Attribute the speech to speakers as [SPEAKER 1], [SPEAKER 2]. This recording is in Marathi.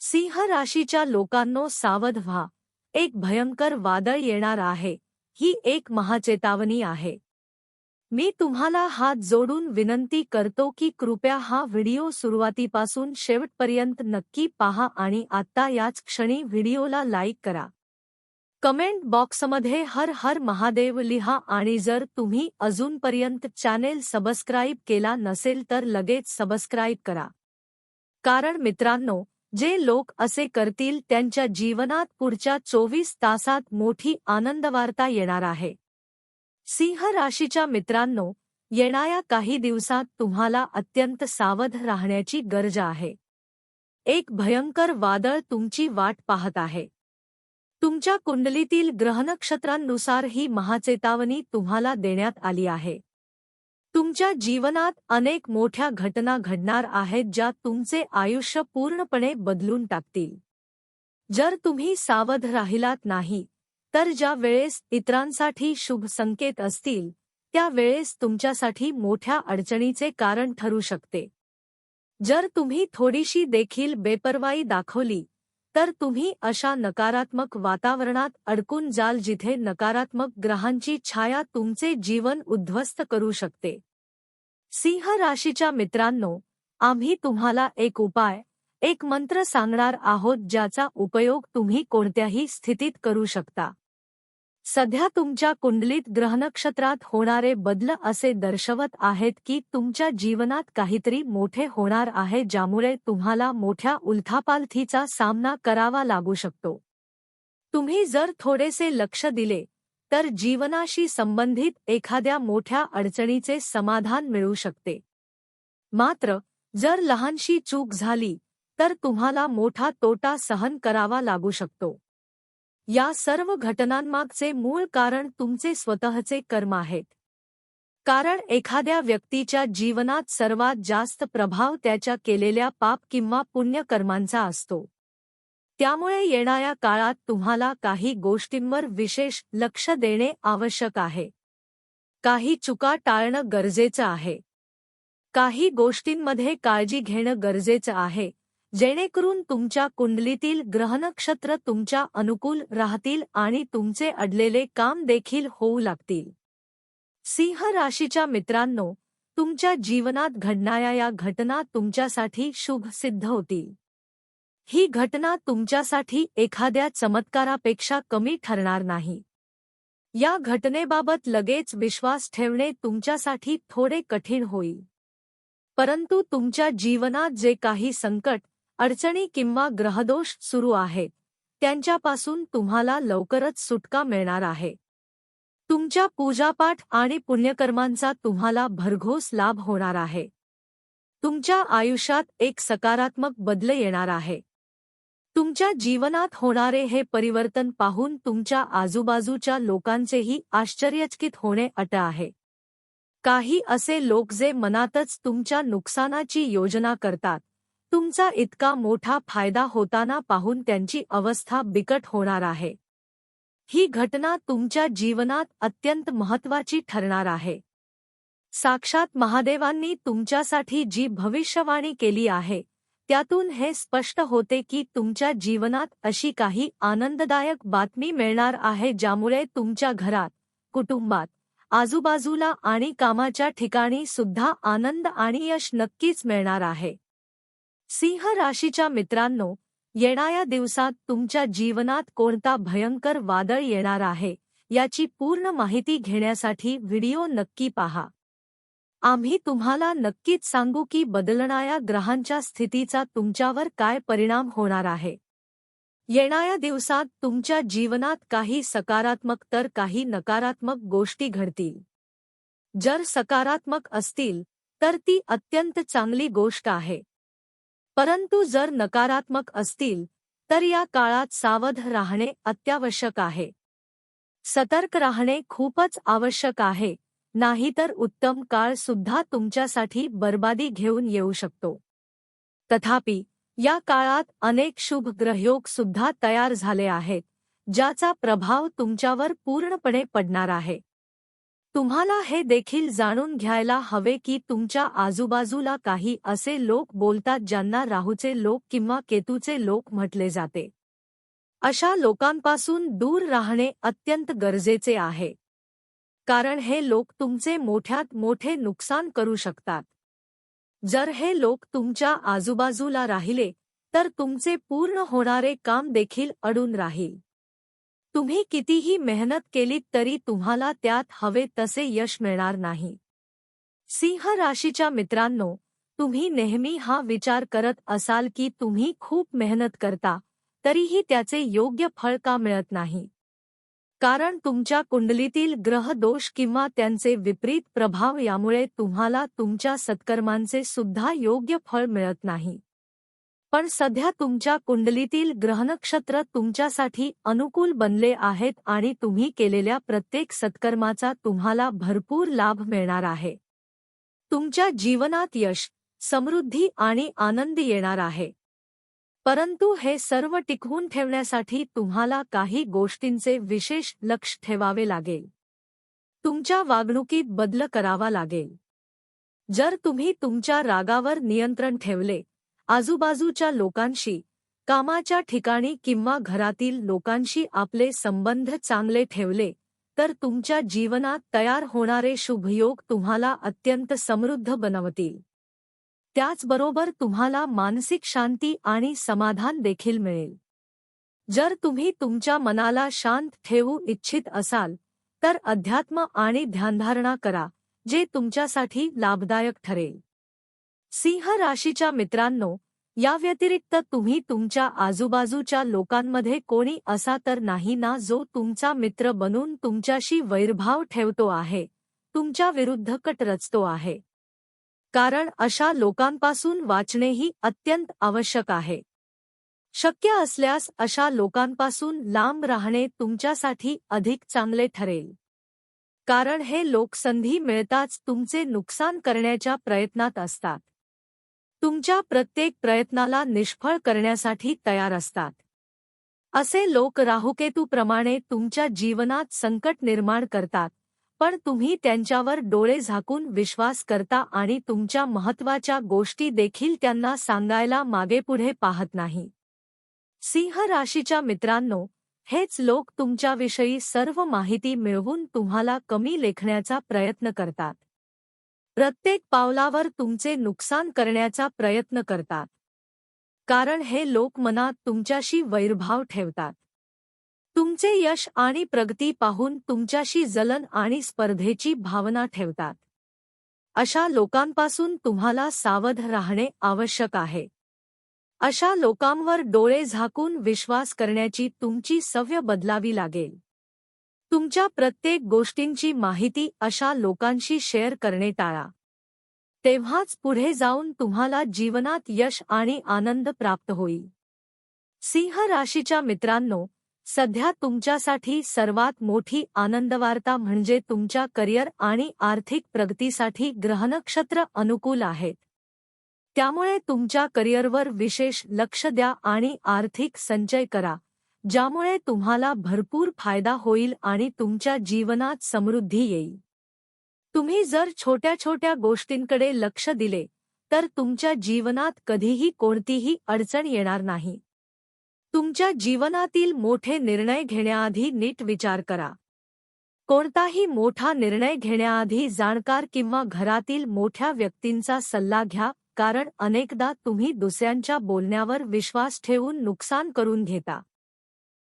[SPEAKER 1] सिंह राशीच्या लोकांनो सावध व्हा. एक भयंकर वादळ येणार आहे. ही एक महाचेतावनी आहे. मी तुम्हाला हात जोडून विनंती करतो की कृपया हा व्हिडिओ सुरुवातीपासून शेवटपर्यंत नक्की पहा आणि आत्ता याच क्षणी व्हिडिओला लाईक करा. कमेंट बॉक्समध्ये हर हर महादेव लिहा आणि जर तुम्ही अजूनपर्यंत चॅनेल सबस्क्राईब केला नसेल तर लगेच सबस्क्राईब करा. कारण मित्रांनो जे लोक असे करतील त्यांच्या जीवनात पुढच्या चोवीस तासात मोठी आनंदवार्ता येणार आहे. सिंह राशीच्या मित्रांनो येणाऱ्या काही दिवसात तुम्हाला अत्यंत सावध राहण्याची गरज आहे. एक भयंकर वादळ तुमची वाट पाहत आहे. तुमच्या कुंडलीतील ग्रहनक्षत्रांनुसार ही महाचेतावणी तुम्हाला देण्यात आली आहे. तुमच्या जीवनात अनेक मोठ्या घटना घडणार आहेत ज्या तुमचे आयुष्य पूर्णपणे बदलून टाकतील. जर तुम्ही सावध राहिलात नाही तर ज्या वेळेस इतरांसाठी शुभ संकेत असतील त्या वेळेस तुमच्यासाठी मोठ्या अडचणीचे कारण ठरू शकते. जर तुम्ही थोडीशी देखील बेपरवाई दाखवली तर तुम्ही अशा नकारात्मक वातावरणात अडकून जाल जिथे नकारात्मक ग्रहांची छाया तुमचे जीवन उद्ध्वस्त करू शकते. सिंह राशीच्या मित्रांनो आम्ही तुम्हाला एक उपाय एक मंत्र सांगणार आहोत ज्याचा उपयोग तुम्ही कोणत्याही स्थितीत करू शकता. सध्या तुमच्या कुंडलीत ग्रहनक्षत्रात होणारे बदल असे दर्शवत आहेत की तुमच्या जीवनात काहीतरी मोठे होणार आहे ज्यामुळे तुम्हाला मोठ्या उलथापालथीचा सामना करावा लागू शकतो. तुम्ही जर थोडेसे लक्ष दिले तर जीवनाशी संबंधित एखाद्या मोठ्या अडचणीचे समाधान मिळू शकते. मात्र जर लहानशी चूक झाली तर तुम्हाला मोठा तोटा सहन करावा लागू शकतो. या सर्व घटनांमागचे मूळ कारण तुमचे स्वतःचे कर्म आहेत. कारण एखाद्या व्यक्तीच्या जीवनात सर्वात जास्त प्रभाव त्याच्या केलेल्या पाप किंवा पुण्यकर्मांचा असतो. त्यामुळे येणाऱ्या काळात तुम्हाला काही गोष्टींवर विशेष लक्ष देणे आवश्यक आहे. काही चुका टाळणं गरजेचं आहे. काही गोष्टींमध्ये काळजी घेणं गरजेचं आहे जेणेकरून तुमच्या कुंडलीतील ग्रहनक्षत्र तुमच्या अनुकूल राहतील आणि तुमचे अडलेले काम देखील होऊ लागतील. सिंह राशीच्या मित्रांनो तुमच्या जीवनात घडणाऱ्या या घटना तुमच्यासाठी शुभ सिद्ध होतील. ही घटना तुमच्यासाठी एखाद्या चमत्कारापेक्षा कमी ठरणार नाही. या घटनेबाबत लगेच विश्वास ठेवणे तुमच्यासाठी थोडे कठीण होईल. परंतु तुमच्या जीवनात जे काही संकट अडचणी किंवा ग्रहदोष सुरू आहेत त्यांच्यापासून तुम्हाला लवकरच सुटका मिळणार आहे. तुमच्या पूजापाठ आणि पुण्यकर्मांचा तुम्हाला भरघोस लाभ होणार आहे. तुमच्या आयुष्यात एक सकारात्मक बदल येणार आहे. तुमच्या जीवनात होणारे हे परिवर्तन पाहून तुमच्या आजूबाजूच्या लोकांचेही आश्चर्यचकित होणे अट आहे. काही असे लोक जे मनातच तुमच्या नुकसानाची योजना करतात तुमचा इतका मोठा फायदा होताना पाहून त्यांची अवस्था बिकट होणार आहे. ही घटना तुमच्या जीवनात अत्यंत महत्वाची ठरणार आहे. साक्षात महादेवांनी तुमच्यासाठी जी भविष्यवाणी केली आहे त्यातून हे स्पष्ट होते की तुमच्या जीवनात अशी काही आनंददायक बातमी मिळणार आहे ज्यामुळे तुमच्या घरात कुटुंबात आजूबाजूला आणि कामाच्या ठिकाणी सुद्धा आनंद आणि यश नक्कीच मिळणार आहे. सिंह राशीच्या मित्रांनो येणाऱ्या दिवसात तुमच्या जीवनात कोणता भयंकर वादळ येणार आहे याची पूर्ण माहिती घेण्यासाठी व्हिडिओ नक्की पहा. आम्ही तुम्हाला नक्कीच सांगू की बदलणाऱ्या ग्रहांच्या स्थितीचा तुमच्यावर काय परिणाम होणार आहे. येणाऱ्या दिवसात तुमच्या जीवनात काही सकारात्मक तर काही नकारात्मक गोष्टी घडतील. जर सकारात्मक असतील तर ती अत्यंत चांगली गोष्ट आहे. परंतु जर नकारात्मक असतील तर या काळात सावध राहणे अत्यावश्यक आहे. सतर्क राहणे खूपच आवश्यक आहे. नाहीतर उत्तम काळ सुद्धा तुमच्यासाठी बर्बादी घेऊन येऊ शकतो. तथापि या काळात अनेक शुभ ग्रहयोग सुद्धा तयार झाले आहेत ज्याचा प्रभाव तुमच्यावर पूर्णपणे पडणार आहे. तुम्हाला हे देखील जाणून घ्यायला हवे की तुमच्या आजूबाजूला काही असे लोक बोलतात ज्यांना राहूचे लोक किंवा केतूचे लोक म्हटले जाते. अशा लोकांपासून दूर राहणे अत्यंत गरजेचे आहे. कारण हे लोक तुमचे मोठ्यात मोठे नुकसान करू शकतात. जर हे लोक तुमच्या आजूबाजूला राहिले तर तुमचे पूर्ण होणारे काम देखील अडून राहील. तुम्ही कितीही मेहनत केलीत तरी तुम्हाला त्यात हवे तसे यश मिळणार नाही. सिंह राशीच्या मित्रांनो तुम्ही नेहमी हा विचार करत असाल की तुम्ही खूप मेहनत करता तरीही त्याचे योग्य फळ का मिळत नाही? कारण तुमच्या कुंडलीतील ग्रह दोष किंवा त्यांचे विपरीत प्रभाव यामुळे तुम्हाला तुमच्या सत्कर्मांचे सुद्धा योग्य फळ मिळत नाही. पण सध्या तुमच्या कुंडलीतील ग्रहनक्षत्र तुमच्यासाठी अनुकूल बनले आहेत आणि तुम्ही केलेल्या प्रत्येक सत्कर्माचा तुम्हाला भरपूर लाभ मिळणार आहे. तुमच्या जीवनात यश समृद्धी आणि आनंद येणार आहे. परंतु हे सर्व टिकवून ठेवण्यासाठी तुम्हाला काही गोष्टींचे विशेष लक्ष ठेवावे लागेल. तुमच्या वागणुकीत बदल करावा लागेल. जर तुम्ही तुमच्या रागावर नियंत्रण ठेवले आजूबाजूच्या लोकांशी कामाच्या ठिकाणी किंवा घरातील लोकांशी आपले संबंध चांगले ठेवले तर तुमच्या जीवनात तयार होणारे शुभयोग तुम्हाला अत्यंत समृद्ध बनवतील. त्याचबरोबर तुम्हाला मानसिक शांती आणि समाधान देखील मिळेल. जर तुम्ही तुमच्या मनाला शांत ठेवू इच्छित असाल तर अध्यात्म आणि ध्यानधारणा करा जे तुमच्यासाठी लाभदायक ठरेल. सिंह राशीच्या मित्रांनो या व्यतिरिक्त तुम्ही तुमच्या आजूबाजूच्या लोकांमध्ये कोणी असा तर नाही ना जो तुमचा मित्र बनून तुमच्याशी वैरभाव ठेवतो आहे तुमच्या विरुद्ध कट रचतो आहे. कारण अशा लोकांपासून वाचणेही अत्यंत आवश्यक आहे. शक्य असल्यास अशा लोकांपासून लांब राहणे तुमच्यासाठी अधिक चांगले ठरेल. कारण हे लोक संधी मिळताच तुमचे नुकसान करण्याच्या प्रयत्नात असतात. तुमच्या प्रत्येक प्रयत्नाला निष्फळ करण्यासाठी तयार असतात. असे लोक राहुकेतूप्रमाणे तुमच्या जीवनात संकट निर्माण करतात. पण तुम्ही त्यांच्यावर डोळे झाकून विश्वास करता आणि तुमच्या महत्त्वाच्या गोष्टी देखील त्यांना सांगायला मागेपुढे पाहत नाही. सिंह राशीच्या मित्रांनो हेच लोक तुमच्याविषयी सर्व माहिती मिळवून तुम्हाला कमी लेखण्याचा प्रयत्न करतात. प्रत्येक पावलावर तुमचे नुकसान करण्याचा प्रयत्न करतात. कारण हे लोक मनात तुमच्याशी वैरभाव ठेवतात. तुमचे यश आणि प्रगती पाहून तुमच्याशी जलन आणि स्पर्धेची भावना ठेवतात. अशा लोकांपासून तुम्हाला सावध राहणे आवश्यक आहे. अशा लोकांवर डोळे झाकून विश्वास करण्याची तुमची सव्य बदलावी लागेल. तुमच्या प्रत्येक गोष्टींची माहिती अशा लोकांशी शेअर करणे टाळा. तेव्हाच पुढे जाऊन तुम्हाला जीवनात यश आणि आनंद प्राप्त होईल. सिंह राशीच्या मित्रांनो सध्या तुमच्यासाठी सर्वात मोठी आनंदवार्ता म्हणजे तुमच्या करिअर आणि आर्थिक प्रगतीसाठी ग्रहनक्षत्र अनुकूल आहेत. त्यामुळे तुमच्या करिअरवर विशेष लक्ष द्या आणि आर्थिक संचय करा ज्यामुळे तुम्हाला भरपूर फायदा होईल आणि तुमच्या जीवनात समृद्धी येईल. तुम्ही जर छोट्या छोट्या गोष्टींकडे लक्ष दिले तर तुमच्या जीवनात कधीही कोणतीही अडचण येणार नाही. तुमच्या जीवनातील मोठे निर्णय घेण्याआधी नीट विचार करा. कोणताही मोठा निर्णय घेण्याआधी जाणकार किंवा घरातील मोठ्या व्यक्तींचा सल्ला घ्या कारण अनेकदा तुम्ही दुसऱ्यांच्या बोलण्यावर विश्वास ठेवून नुकसान करून घेता.